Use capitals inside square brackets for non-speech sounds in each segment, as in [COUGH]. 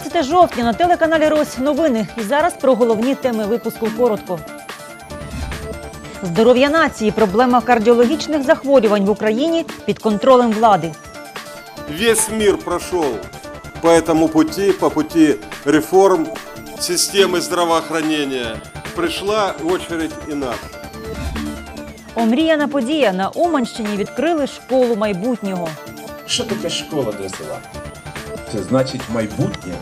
12 жовтня на телеканалі Рось новини. І зараз про головні теми випуску коротко. Здоров'я нації. Проблема кардіологічних захворювань в Україні під контролем влади. Весь мир прошел по этому пути, по пути реформ системы здравоохранения. Пришла очередь и наша. Омріяна подія на Уманщині відкрили школу майбутнього. Що таке школа для села? Це значить майбутнє.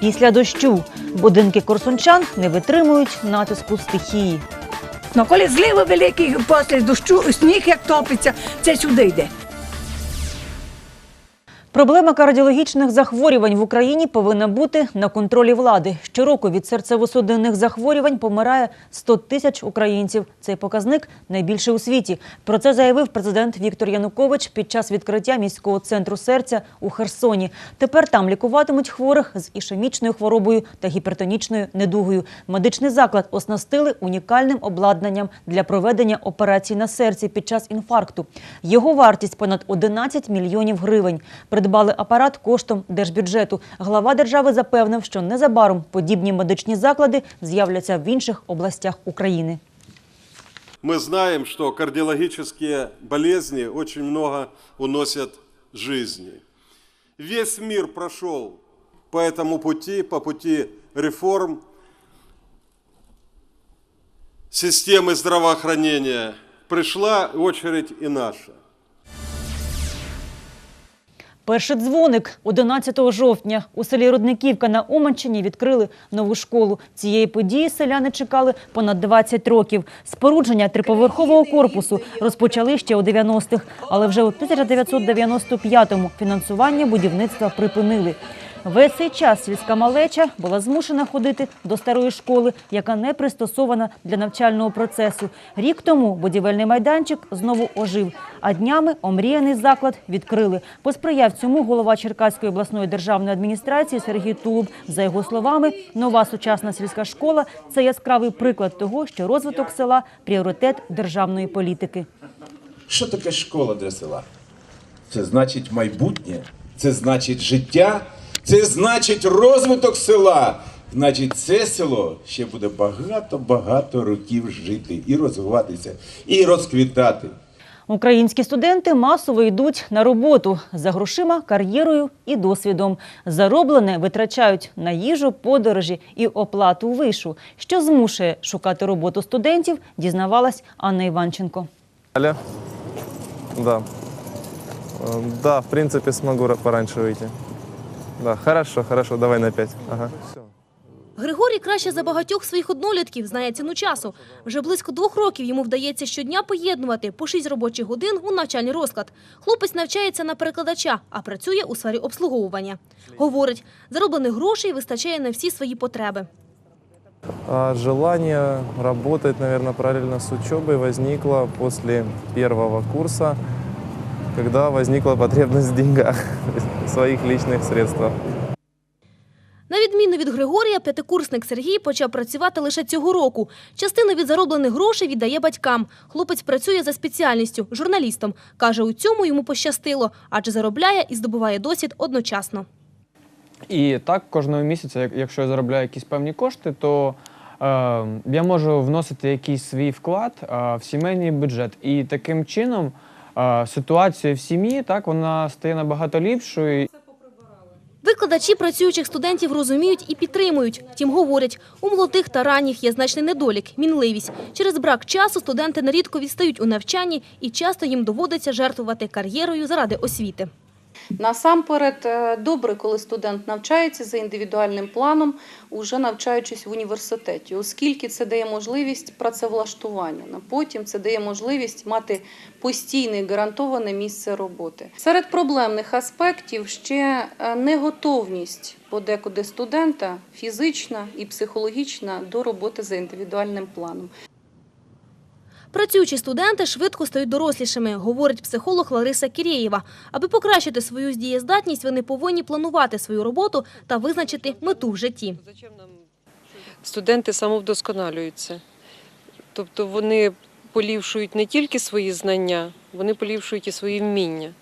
Після дощу будинки корсунчан не витримують натиску стихії. Ну, коли зливи великі після дощу, сніг як топиться, це сюди йде. Проблема кардіологічних захворювань в Україні повинна бути на контролі влади. Щороку від серцево-судинних захворювань помирає 100 тисяч українців. Цей показник найбільший у світі. Про це заявив президент Віктор Янукович під час відкриття міського центру серця у Херсоні. Тепер там лікуватимуть хворих з ішемічною хворобою та гіпертонічною недугою. Медичний заклад оснастили унікальним обладнанням для проведення операцій на серці під час інфаркту. Його вартість понад 11 мільйонів гривень Придбали апарат коштом держбюджету. Глава держави запевнив, що незабаром подібні медичні заклади з'являться в інших областях України. Мы знаем, что кардиологические болезни очень много уносят жизни. Весь мир прошел по этому пути, по пути реформ системы здравоохранения. Пришла очередь и наша. Перший дзвоник 11 жовтня у селі Рудниківка на Уманщині відкрили нову школу. Цієї події селяни чекали понад 20 років. Спорудження триповерхового корпусу розпочали ще у 90-х, але вже у 1995-му фінансування будівництва припинили. Весь цей час сільська малеча була змушена ходити до старої школи, яка не пристосована для навчального процесу. Рік тому будівельний майданчик знову ожив, а днями омріяний заклад відкрили. Посприяв цьому голова Черкаської обласної державної адміністрації Сергій Тулуб. За його словами, нова сучасна сільська школа це яскравий приклад того, що розвиток села пріоритет державної політики. Що таке школа для села? Це значить майбутнє, це значить життя, це значить розвиток села. Значить, це село ще буде багато-багато років жити і розвиватися, і розквітати. Українські студенти масово йдуть на роботу за грошима, кар'єрою і досвідом. Зароблене витрачають на їжу, подорожі і оплату вишу. Що змушує шукати роботу студентів, дізнавалась Анна Іванченко. Алло? Да. Э, Да, в принципе, смогу ра- пораньше выйти. Да, хорошо, хорошо, давай на пять. Ага. Григорій краще за багатьох своїх однолітків знає ціну часу. Вже близько двох років йому вдається щодня поєднувати по шість робочих годин у навчальний розклад. Хлопець навчається на перекладача, а працює у сфері обслуговування. Говорить, зароблених грошей вистачає на всі свої потреби. А желание работать, наверное, параллельно с учебой возникло после первого курса, когда возникла потребность в деньгах, [LAUGHS] в своих личных средствах. На відміну від Григорія, п'ятикурсник Сергій почав працювати лише цього року. Частину від зароблених грошей віддає батькам. Хлопець працює за спеціальністю – журналістом. Каже, у цьому йому пощастило, адже заробляє і здобуває досвід одночасно. І так кожного місяця, якщо я заробляю якісь певні кошти, то е, я можу вносити якийсь свій вклад е, в сімейний бюджет. І таким чином ситуація в сім'ї так вона стає набагато ліпшою. Викладачі працюючих студентів розуміють і підтримують. Втім, говорять, у молодих та ранніх є значний недолік – мінливість. Через брак часу студенти нерідко відстають у навчанні і часто їм доводиться жертвувати кар'єрою заради освіти. Насамперед, е, добре, коли студент навчається за індивідуальним планом, уже навчаючись в університеті, оскільки це дає можливість працевлаштування. На Потім це дає можливість мати постійне гарантоване місце роботи. Серед проблемних аспектів ще е, неготовність подекуди студента фізична і психологічна до роботи за індивідуальним планом. Працюючі студенти швидко стають дорослішими, говорить психолог Лариса Кірєєва. Аби покращити свою дієздатність, вони повинні планувати свою роботу та визначити мету в житті. студенти самовдосконалюються. Тобто вони поліпшують не тільки свої знання, вони поліпшують і свої вміння.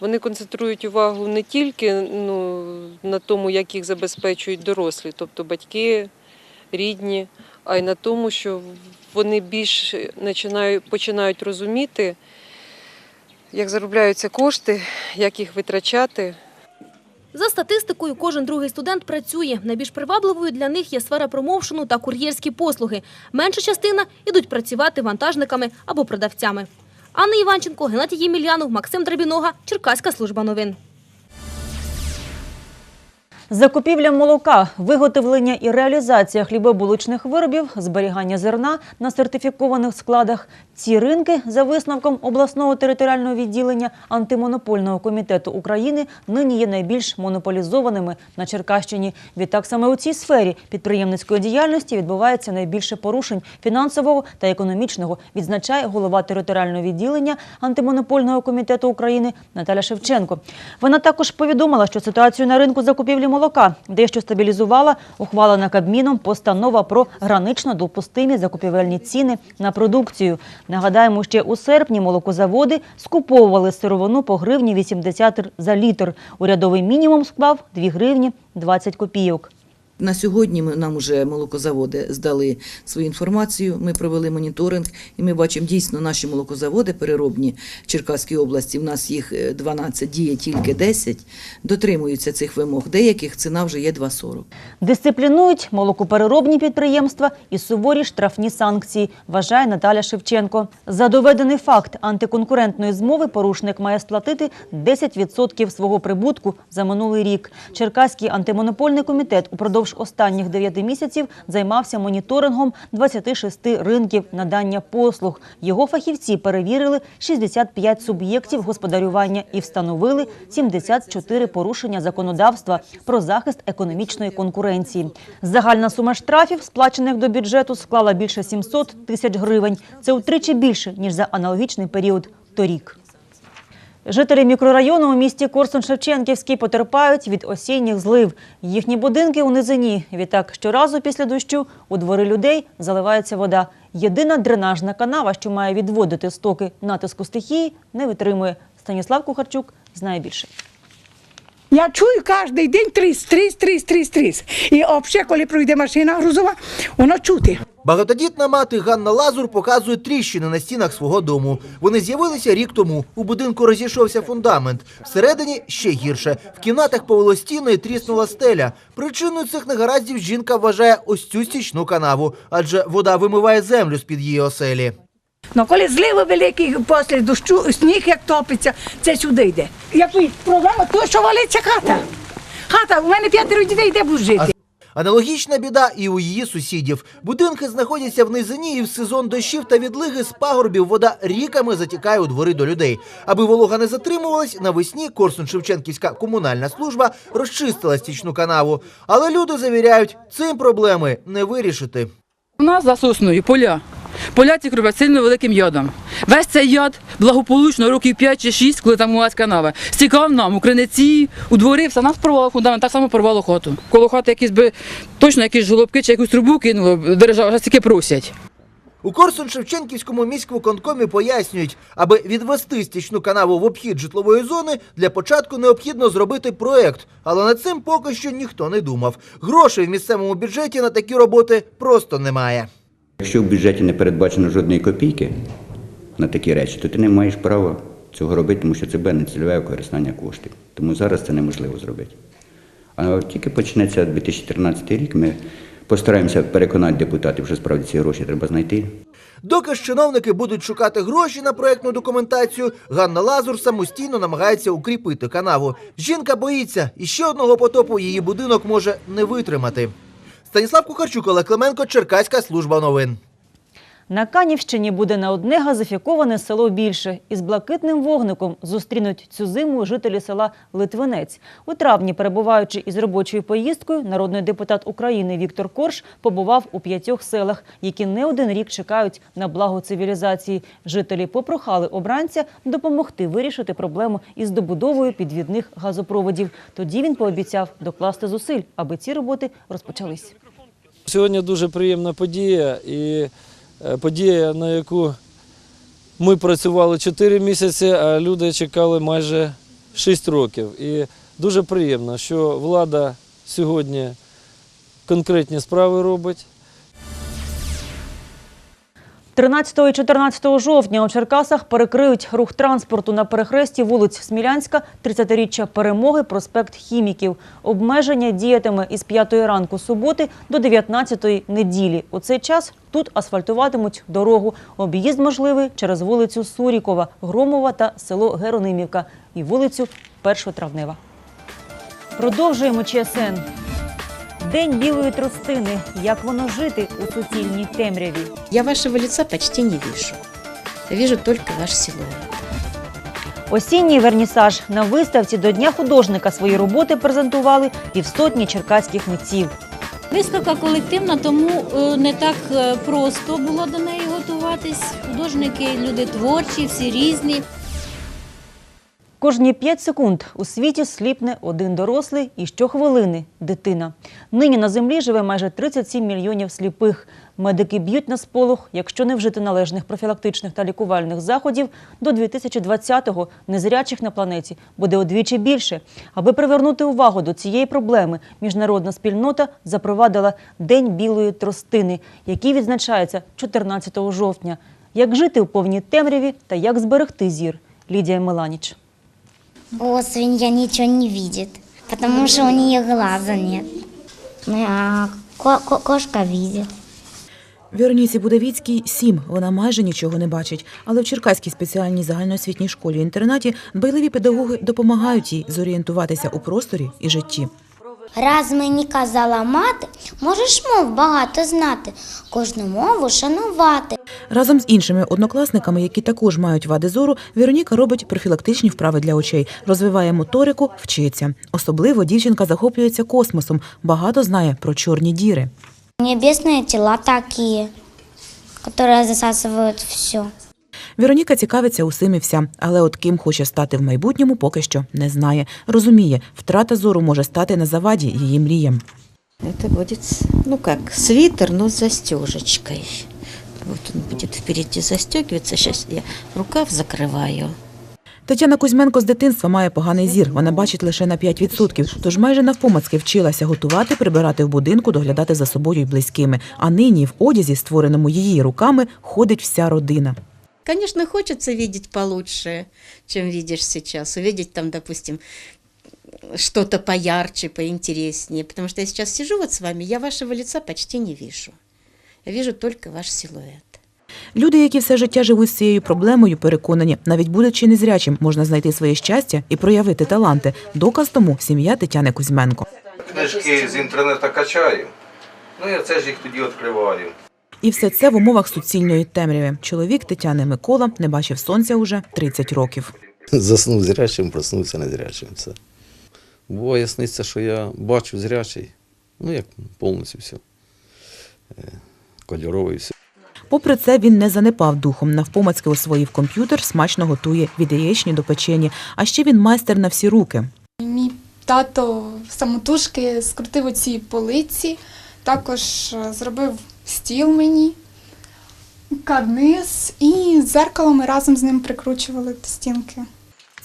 Вони концентрують увагу не тільки ну, на тому, як їх забезпечують дорослі, тобто батьки, рідні, а й на тому, що вони більш починають, розуміти, як заробляються кошти, як їх витрачати. За статистикою, кожен другий студент працює. Найбільш привабливою для них є сфера промоушену та кур'єрські послуги. Менша частина ідуть працювати вантажниками або продавцями. Анна Іванченко, Геннадій Ємельянов, Максим Драбінога, Черкаська служба новин. Закупівля молока, виготовлення і реалізація хлібобулочних виробів, зберігання зерна на сертифікованих складах. Ці ринки, за висновком обласного територіального відділення антимонопольного комітету України, нині є найбільш монополізованими на Черкащині. Відтак саме у цій сфері підприємницької діяльності відбувається найбільше порушень фінансового та економічного, відзначає голова територіального відділення антимонопольного комітету України Наталя Шевченко. Вона також повідомила, що ситуацію на ринку закупівлі молока дещо стабілізувала ухвалена Кабміном постанова про гранично допустимі закупівельні ціни на продукцію. Нагадаємо, ще у серпні молокозаводи скуповували сировину по гривні 80 за літр. Урядовий мінімум склав 2 гривні 20 копійок. На сьогодні ми, нам вже молокозаводи здали свою інформацію. Ми провели моніторинг, і ми бачимо дійсно наші молокозаводи переробні в Черкаській області. У нас їх е, 12, діє тільки 10, дотримуються цих вимог. Деяких ціна вже є 2,40. Дисциплінують молокопереробні підприємства і суворі штрафні санкції, вважає Наталя Шевченко. За доведений факт антиконкурентної змови порушник має сплатити 10% свого прибутку за минулий рік. Черкаський антимонопольний комітет упродовж останніх 9 місяців займався моніторингом 26 ринків надання послуг. Його фахівці перевірили 65 суб'єктів господарювання і встановили 74 порушення законодавства про захист економічної конкуренції. Загальна сума штрафів, сплачених до бюджету, склала більше 700 тисяч гривень. Це утричі більше, ніж за аналогічний період торік. Жителі мікрорайону у місті Корсун-Шевченківський потерпають від осінніх злив. Їхні будинки у низині. Відтак щоразу після дощу у двори людей заливається вода. Єдина дренажна канава, що має відводити стоки натиску стихії, не витримує. Станіслав Кухарчук знає більше. Я чую кожен день тріс, тріс, тріс, тріс, тріс. І взагалі, коли пройде машина грузова, воно чути. Багатодітна мати Ганна Лазур показує тріщини на стінах свого дому. Вони з'явилися рік тому. У будинку розійшовся фундамент. Всередині ще гірше. В кімнатах повело стіни і тріснула стеля. Причиною цих негараздів жінка вважає ось цю стічну канаву, адже вода вимиває землю з-під її оселі. Ну, коли зливи великі після дощу, сніг як топиться, це сюди йде. Як ви проблема, то що валиться хата. Хата, у мене п'ятеро дітей, де будуть жити? Аналогічна біда і у її сусідів. Будинки знаходяться в низині, і в сезон дощів та відлиги з пагорбів вода ріками затікає у двори до людей. Аби волога не затримувалась, навесні Корсун-Шевченківська комунальна служба розчистила стічну канаву. Але люди завіряють, цим проблеми не вирішити. У нас за сосною поля. Поля ці кроблять сильно великим йодом. Весь цей йод благополучно років 5 чи 6, коли там милась канава, стікав нам у криниці, у дворі, все нас порвало фундамент, так само порвало хату. Коло хати якісь би точно якісь жолобки чи якусь трубу кинуло, держава вже стільки просять. У Корсун-Шевченківському міськвиконкомі пояснюють, аби відвести стічну канаву в обхід житлової зони, для початку необхідно зробити проект. Але над цим поки що ніхто не думав. Грошей в місцевому бюджеті на такі роботи просто немає. Якщо в бюджеті не передбачено жодної копійки на такі речі, то ти не маєш права цього робити, тому що це буде нецільове використання коштів. Тому зараз це неможливо зробити. А тільки почнеться 2013 рік, ми постараємося переконати депутатів, що справді ці гроші треба знайти. Доки ж чиновники будуть шукати гроші на проектну документацію, Ганна Лазур самостійно намагається укріпити канаву. Жінка боїться, і ще одного потопу її будинок може не витримати. Станіслав Кухарчук, Олег Клименко, Черкаська служба новин. На Канівщині буде на одне газифіковане село більше. Із блакитним вогником зустрінуть цю зиму жителі села Литвинець. У травні, перебуваючи із робочою поїздкою, народний депутат України Віктор Корж побував у п'ятьох селах, які не один рік чекають на благо цивілізації. Жителі попрохали обранця допомогти вирішити проблему із добудовою підвідних газопроводів. Тоді він пообіцяв докласти зусиль, аби ці роботи розпочались. Сьогодні дуже приємна подія і подія, на яку ми працювали 4 місяці, а люди чекали майже 6 років. І дуже приємно, що влада сьогодні конкретні справи робить. 13 і 14 жовтня у Черкасах перекриють рух транспорту на перехресті вулиць Смілянська, 30-річчя перемоги, проспект Хіміків. Обмеження діятиме із 5 ранку суботи до 19 неділі. У цей час тут асфальтуватимуть дорогу. Об'їзд можливий через вулицю Сурікова, Громова та село Геронимівка і вулицю 1 Травнева. Продовжуємо ЧСН. День білої тростини. Як воно жити у суцільній темряві? Я вашего лица почти не вижу. Вижу только ваш силуэт. Осінній вернісаж на виставці до Дня художника свої роботи презентували півсотні черкаських митців. Виставка колективна, тому е, не так е, просто було до неї готуватись. Художники, люди творчі, всі різні. Кожні 5 секунд у світі сліпне один дорослий і щохвилини – дитина. Нині на землі живе майже 37 мільйонів сліпих. Медики б'ють на сполох, якщо не вжити належних профілактичних та лікувальних заходів, до 2020-го незрячих на планеті буде удвічі більше. Аби привернути увагу до цієї проблеми, міжнародна спільнота запровадила День білої тростини, який відзначається 14 жовтня. Як жити у повній темряві та як зберегти зір? Лідія Меланіч. О, свинья ничего не видит, потому что у нее глаза нет. А ко- ко- кошка видит. Вероніці Будовіцькій сім. Вона майже нічого не бачить. Але в Черкаській спеціальній загальноосвітній школі-інтернаті дбайливі педагоги допомагають їй зорієнтуватися у просторі і житті. Раз мені казала мати, можеш мов багато знати, кожну мову шанувати. Разом з іншими однокласниками, які також мають вади зору, Вероніка робить профілактичні вправи для очей, розвиває моторику, вчиться. Особливо дівчинка захоплюється космосом, багато знає про чорні діри. Небесные тела такие, которые засасывают все. Вероніка цікавиться усім і вся, але от ким хоче стати в майбутньому, поки що не знає. Розуміє, втрата зору може стати на заваді її мріям. Это будет, ну как, свитер, но с застежечкой. Вот он будет впереди застегиваться. Сейчас я рукав закрываю. Тетяна Кузьменко з дитинства має поганий зір. Вона бачить лише на 5%, тож майже навпомацьки вчилася готувати, прибирати в будинку, доглядати за собою й близькими. А нині в одязі, створеному її руками, ходить вся родина. Конечно, хочется видеть получше, чем видишь сейчас. Увидеть там, допустим, что-то поярче, поинтереснее. Потому что я сейчас сижу вот с вами, я вашего лица почти не вижу. Я вижу только ваш силуэт. Люди, які все життя живуть з цією проблемою, переконані, навіть будучи незрячим, можна знайти своє щастя і проявити таланти. Доказ тому сім'я Тетяни Кузьменко. Книжки з інтернету качаю, ну я це ж їх тоді відкриваю. І все це в умовах суцільної темряви. Чоловік Тетяни Микола не бачив сонця уже 30 років. Заснув зрячим, проснувся незрячим. Все. Буває сниться, що я бачу зрячий, ну як повністю все. Е, Кольоровий все. Попри це, він не занепав духом. Навпомацьки освоїв комп'ютер, смачно готує від яєчні до печені. А ще він майстер на всі руки. Мій тато самотужки скрутив оці полиці, також е, зробив стіл мені, карниз і дзеркало ми разом з ним прикручували стінки.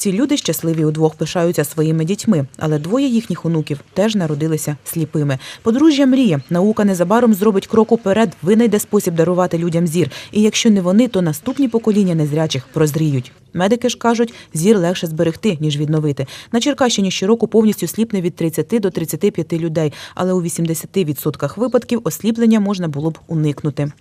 Ці люди щасливі удвох пишаються своїми дітьми, але двоє їхніх онуків теж народилися сліпими. Подружжя мріє. Наука незабаром зробить крок уперед, винайде спосіб дарувати людям зір. І якщо не вони, то наступні покоління незрячих прозріють. Медики ж кажуть, зір легше зберегти, ніж відновити. На Черкащині щороку повністю сліпне від 30 до 35 людей, але у 80% випадків осліплення можна було б уникнути.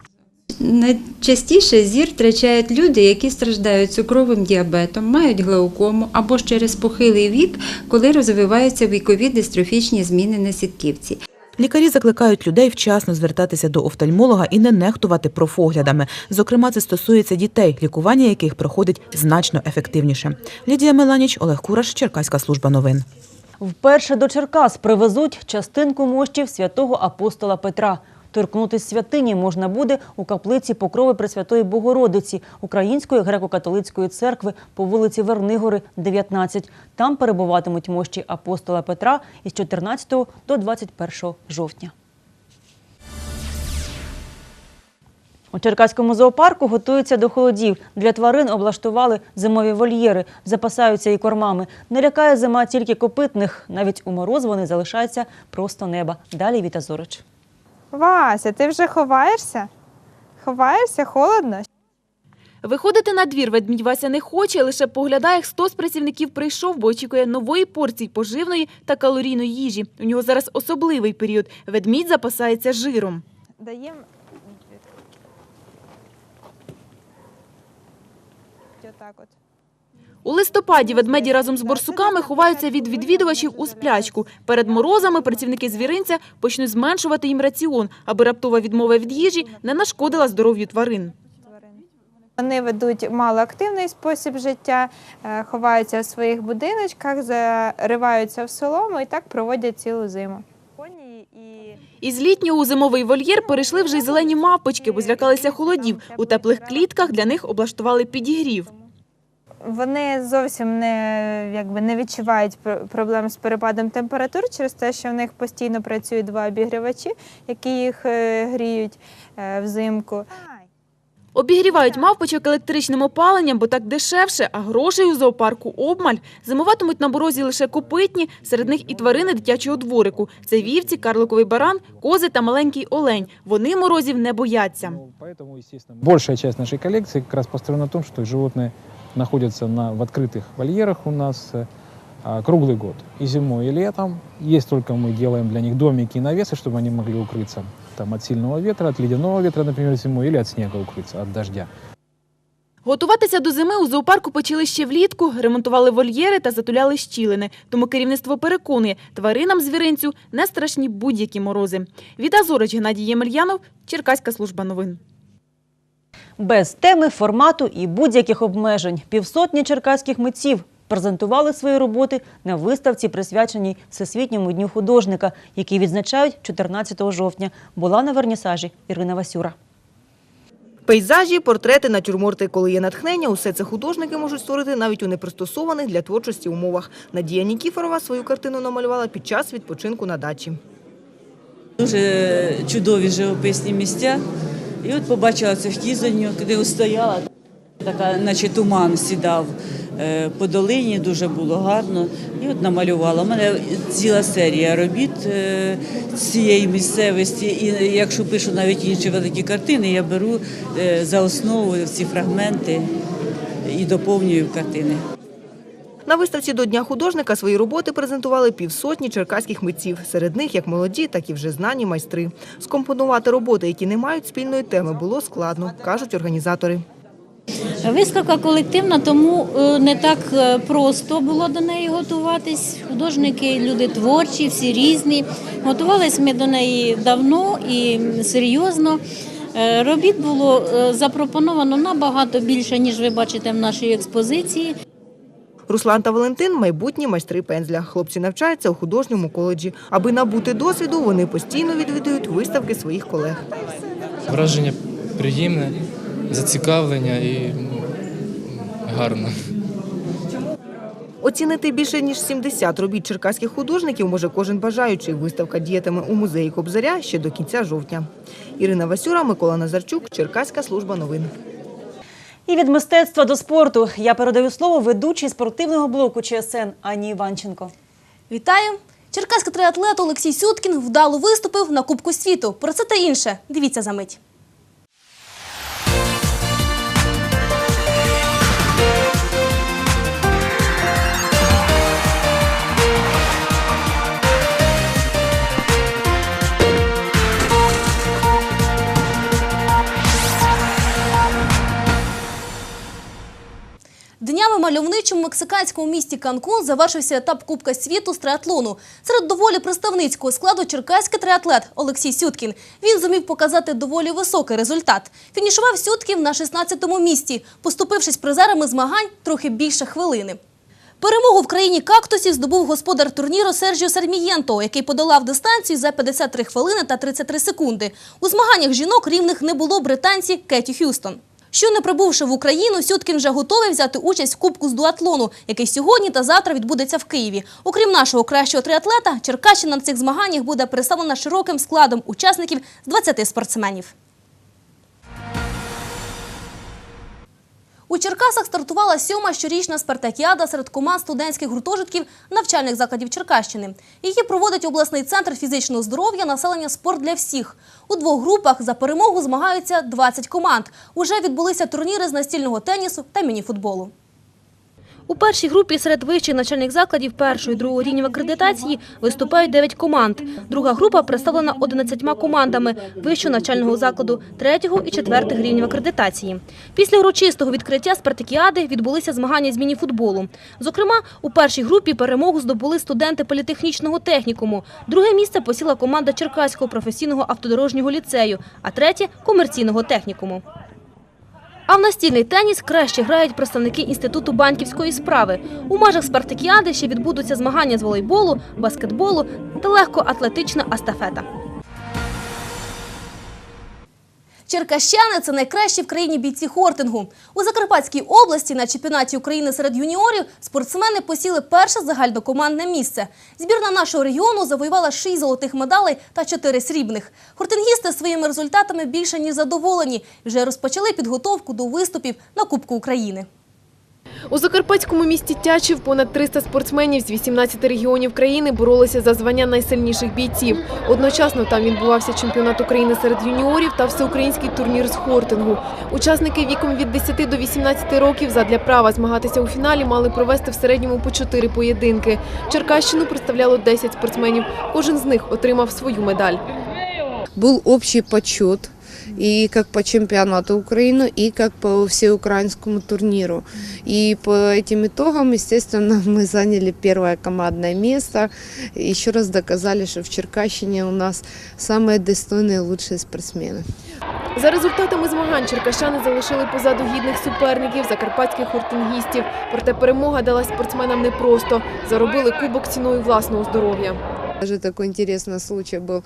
Найчастіше зір втрачають люди, які страждають цукровим діабетом, мають глаукому або ж через похилий вік, коли розвиваються вікові дистрофічні зміни на сітківці. Лікарі закликають людей вчасно звертатися до офтальмолога і не нехтувати профоглядами. Зокрема, це стосується дітей, лікування яких проходить значно ефективніше. Лідія Меланіч, Олег Кураш, Черкаська служба новин. Вперше до Черкас привезуть частинку мощів святого апостола Петра. Торкнутись святині можна буде у каплиці Покрови Пресвятої Богородиці Української греко-католицької церкви по вулиці Вернигори, 19. Там перебуватимуть мощі апостола Петра із 14 до 21 жовтня. У Черкаському зоопарку готуються до холодів. Для тварин облаштували зимові вольєри, запасаються і кормами. Не лякає зима тільки копитних. Навіть у мороз вони залишаються просто неба. Далі Віта Зорич. Вася, ти вже ховаєшся? Ховаєшся, холодно? Виходити на двір ведмідь Вася не хоче, лише поглядає, як хто з працівників прийшов, бо очікує нової порції поживної та калорійної їжі. У нього зараз особливий період. Ведмідь запасається жиром. Даєм. Отак от. У листопаді ведмеді разом з борсуками ховаються від відвідувачів у сплячку. Перед морозами працівники звіринця почнуть зменшувати їм раціон, аби раптова відмова від їжі не нашкодила здоров'ю тварин. Вони ведуть малоактивний спосіб життя, е, ховаються в своїх будиночках, зариваються в солому і так проводять цілу зиму. Із літнього у зимовий вольєр перейшли вже й зелені мавпочки, бо злякалися холодів. У теплих клітках для них облаштували підігрів. Вони зовсім не, якби, не відчувають пр- проблем з перепадом температур через те, що в них постійно працюють два обігрівачі, які їх е, гріють е, взимку. Обігрівають мавпочок електричним опаленням, бо так дешевше, а грошей у зоопарку обмаль. Зимуватимуть на борозі лише копитні, серед них і тварини дитячого дворику. Це вівці, карликовий баран, кози та маленький олень. Вони морозів не бояться. Большая часть нашей коллекции как раз построена на том, что животные находятся на, в открытых вольерах у нас э, а, круглый год. И зимой, и летом. Есть только мы делаем для них домики и навесы, чтобы они могли укрыться там, от сильного ветра, от ледяного ветра, например, зимой, или от снега укрыться, от дождя. Готуватися до зими у зоопарку почали ще влітку, ремонтували вольєри та затуляли щілини. Тому керівництво переконує, тваринам звіринцю не страшні будь-які морози. Віта Зорич, Геннадій Ємельянов, Черкаська служба новин. Без теми, формату і будь-яких обмежень півсотні черкаських митців презентували свої роботи на виставці, присвяченій Всесвітньому дню художника, який відзначають 14 жовтня. Була на вернісажі Ірина Васюра. Пейзажі, портрети, натюрморти, коли є натхнення, усе це художники можуть створити навіть у непристосованих для творчості умовах. Надія Нікіфорова свою картину намалювала під час відпочинку на дачі. Дуже чудові живописні місця. І от побачила цю хтізанню, куди стояла, така, наче туман сідав е, по долині, дуже було гарно. І от намалювала. У мене ціла серія робіт е, цієї місцевості. І якщо пишу навіть інші великі картини, я беру е, за основу ці фрагменти і доповнюю картини. На виставці до Дня художника свої роботи презентували півсотні черкаських митців. Серед них як молоді, так і вже знані майстри. Скомпонувати роботи, які не мають спільної теми, було складно, кажуть організатори. Виставка колективна, тому е, не так е, просто було до неї готуватись. Художники, люди творчі, всі різні. Готувались ми до неї давно і серйозно. Е, Робіт було запропоновано набагато більше, ніж ви бачите в нашій експозиції. Руслан та Валентин – майбутні майстри пензля. Хлопці навчаються у художньому коледжі. Аби набути досвіду, вони постійно відвідують виставки своїх колег. Враження приємне, зацікавлення і гарно. Оцінити більше ніж 70 робіт черкаських художників може кожен бажаючий. Виставка діятиме у музеї Кобзаря ще до кінця жовтня. Ірина Васюра, Микола Назарчук, Черкаська служба новин. І від мистецтва до спорту я передаю слово ведучій спортивного блоку ЧСН Ані Іванченко. Вітаю! Черкаський триатлет Олексій Сюткін вдало виступив на Кубку світу. Про це та інше. Дивіться за мить. Днями мальовничому мексиканському місті Канкун завершився етап Кубка світу з триатлону. Серед доволі представницького складу черкаський триатлет Олексій Сюткін. Він зумів показати доволі високий результат. Фінішував Сюткін на 16-му місці, поступившись призерами змагань трохи більше хвилини. Перемогу в країні кактусів здобув господар турніру Сержіо Сармієнто, який подолав дистанцію за 53 хвилини та 33 секунди. У змаганнях жінок рівних не було британці Кеті Х'юстон. Щойно прибувши в Україну, Сюткін вже готовий взяти участь в Кубку з дуатлону, який сьогодні та завтра відбудеться в Києві. Окрім нашого кращого триатлета, Черкащина на цих змаганнях буде представлена широким складом учасників з 20 спортсменів. У Черкасах стартувала сьома щорічна спартакіада серед команд студентських гуртожитків навчальних закладів Черкащини. Її проводить обласний центр фізичного здоров'я населення спорт для всіх. У двох групах за перемогу змагаються 20 команд. Уже відбулися турніри з настільного тенісу та мініфутболу. У першій групі серед вищих навчальних закладів першого і другого рівнів акредитації виступають 9 команд. Друга група представлена 11 командами вищого навчального закладу третього і четвертих рівнів акредитації. Після урочистого відкриття спартакіади відбулися змагання з мініфутболу. Зокрема, у першій групі перемогу здобули студенти політехнічного технікуму. Друге місце посіла команда Черкаського професійного автодорожнього ліцею, а третє – комерційного технікуму. А в настільний теніс краще грають представники Інституту банківської справи. У межах спартакіади ще відбудуться змагання з волейболу, баскетболу та легкоатлетична астафета. Черкащани – це найкращі в країні бійці хортингу. У Закарпатській області на чемпіонаті України серед юніорів спортсмени посіли перше загальнокомандне місце. Збірна нашого регіону завоювала 6 золотих медалей та 4 срібних. Хортингісти своїми результатами більше ніж задоволені. Вже розпочали підготовку до виступів на Кубку України. У закарпатському місті Тячів понад 300 спортсменів з 18 регіонів країни боролися за звання найсильніших бійців. Одночасно там відбувався чемпіонат України серед юніорів та всеукраїнський турнір з хортингу. Учасники віком від 10 до 18 років задля права змагатися у фіналі мали провести в середньому по 4 поєдинки. Черкащину представляло 10 спортсменів. Кожен з них отримав свою медаль. был общий почет и как по чемпионату Украины, и как по всеукраинскому турниру. И по этим итогам, естественно, [LAUGHS] мы заняли первое командное место. Еще раз доказали, что в Черкащине у нас самые достойные лучшие спортсмены. За результатами змагань черкащани залишили позаду гідних суперників закарпатських хортингістів. Проте перемога далась спортсменам непросто. Заробили кубок ціною власного здоров'я. Даже такой интересный случай был.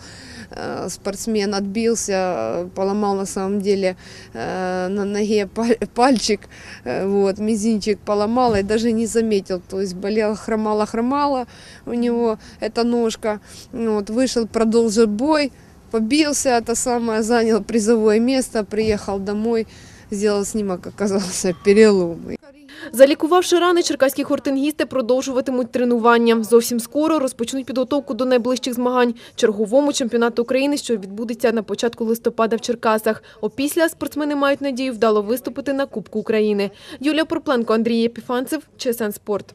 Э, Спортсмен отбился, поломал на самом деле э, на ноге паль- пальчик, э, вот, мизинчик поломал и даже не заметил. То есть болела, хромала-хромала у него эта ножка. Вот, вышел, продолжил бой, побился, это самое, занял призовое место, приехал домой, сделал снимок, оказался перелом. Залікувавши рани, черкаські хортингісти продовжуватимуть тренування. Зовсім скоро розпочнуть підготовку до найближчих змагань – черговому чемпіонату України, що відбудеться на початку листопада в Черкасах. Опісля спортсмени мають надію вдало виступити на Кубку України. Юлія Пропленко, Андрій Єпіфанцев, ЧСН Спорт.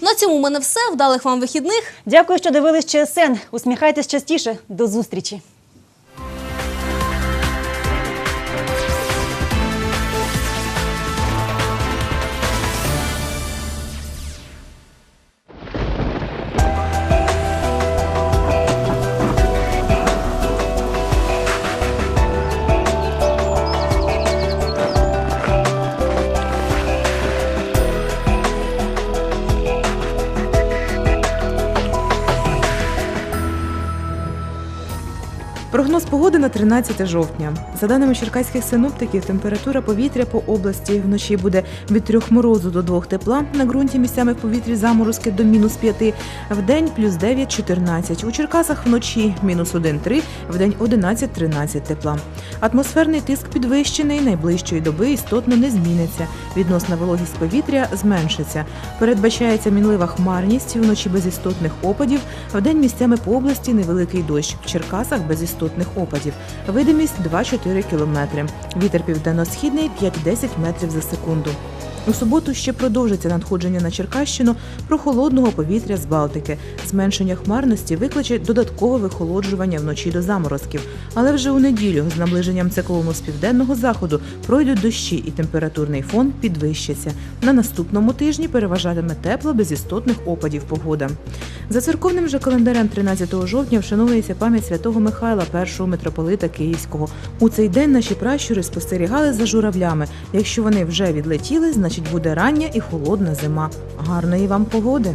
На цьому у мене все. Вдалих вам вихідних. Дякую, що дивились ЧСН. Усміхайтесь частіше. До зустрічі. 13 жовтня. За даними черкаських синоптиків, температура повітря по області вночі буде від 3 морозу до 2 тепла, на ґрунті місцями в повітрі заморозки до мінус 5, в день плюс 9-14. У Черкасах вночі мінус 1-3, в день 11-13 тепла. Атмосферний тиск підвищений, найближчої доби істотно не зміниться. Відносна вологість повітря зменшиться. Передбачається мінлива хмарність, вночі без істотних опадів, в день місцями по області невеликий дощ. В Черкасах без істотних опадів. Видимість 2-4 кілометри. Вітер південно-східний 5-10 метрів за секунду. У суботу ще продовжиться надходження на Черкащину прохолодного повітря з Балтики. Зменшення хмарності викличе додаткове вихолоджування вночі до заморозків. Але вже у неділю з наближенням циклону з південного заходу пройдуть дощі і температурний фон підвищиться. На наступному тижні переважатиме тепло без істотних опадів погода. За церковним же календарем 13 жовтня вшановується пам'ять святого Михайла, першого митрополита Київського. У цей день наші пращури спостерігали за журавлями. Якщо вони вже відлетіли, значить буде рання і холодна зима. Гарної вам погоди!